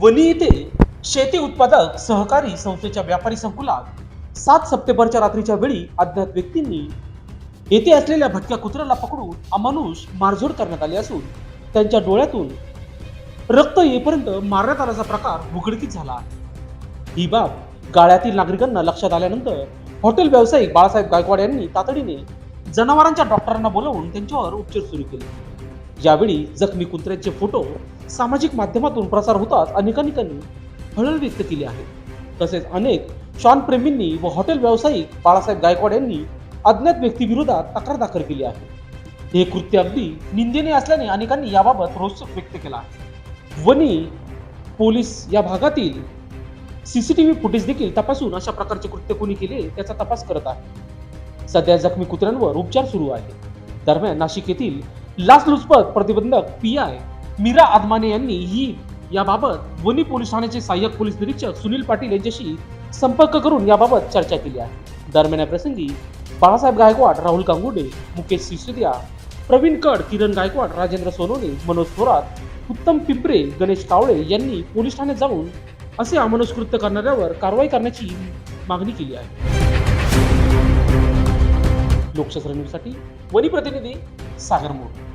वणी येथे शेती उत्पादक सहकारी संस्थेच्या व्यापारी संकुलात सात सप्टेंबरच्या रात्रीच्या वेळी अज्ञात व्यक्तींनी येथे असलेल्या भटक्या कुत्र्याला पकडून अमानुष मारझोड करण्यात आली असून त्यांच्या डोळ्यातून रक्त येईपर्यंत मारण्यात आल्याचा प्रकार उघडकीस झाला ही बाब गाळ्यातील नागरिकांना लक्षात आल्यानंतर हॉटेल व्यावसायिक बाळासाहेब गायकवाड यांनी तातडीने जनावरांच्या डॉक्टरांना बोलावून त्यांच्यावर उपचार सुरू केले. यावेळी जखमी कुत्र्यांचे फोटो सामाजिक माध्यमातून प्रसार होताच अनेकानिकांनी हळहळ व्यक्त केली आहे. तसेच अनेक शॉन प्रेमींनी व हॉटेल व्यावसायिक बाळासाहेब गायकवाड यांनी अज्ञात व्यक्तीविरोधात तक्रार दाखल केली आहे. हे कृत्य अगदी निंदनीय असल्याने अनेकांनी याबाबत रोषक व्यक्त केला आहे. वनी पोलीस या भागातील C C T V footage देखील तपासून अशा प्रकारचे कृत्य कोणी केले त्याचा तपास करत आहे. सध्या जखमी कुत्र्यांवर उपचार सुरू आहे. दरम्यान नाशिक येथील लाचलुचपत प्रतिबंधक पी आय मीरा आदमाने यांनी ही याबाबत वनी पोलीस ठाण्याचे सहाय्यक पोलीस निरीक्षक सुनील पाटील यांच्याशी संपर्क करून याबाबत चर्चा केली आहे. दरम्यान या प्रसंगी बाळासाहेब गायकवाड राहुल गांगुडे मुकेश सिसोदिया प्रवीण कड किरण गायकवाड राजेंद्र सोनवणे मनोज थोरात उत्तम पिंपरे गणेश कावळे यांनी पोलीस ठाण्यात जाऊन असे अमानुष कृत्य करणाऱ्यावर कारवाई करण्याची मागणी केली आहे. लोकशास्त्र न्यूजसाठी वनी प्रतिनिधी सागर मोड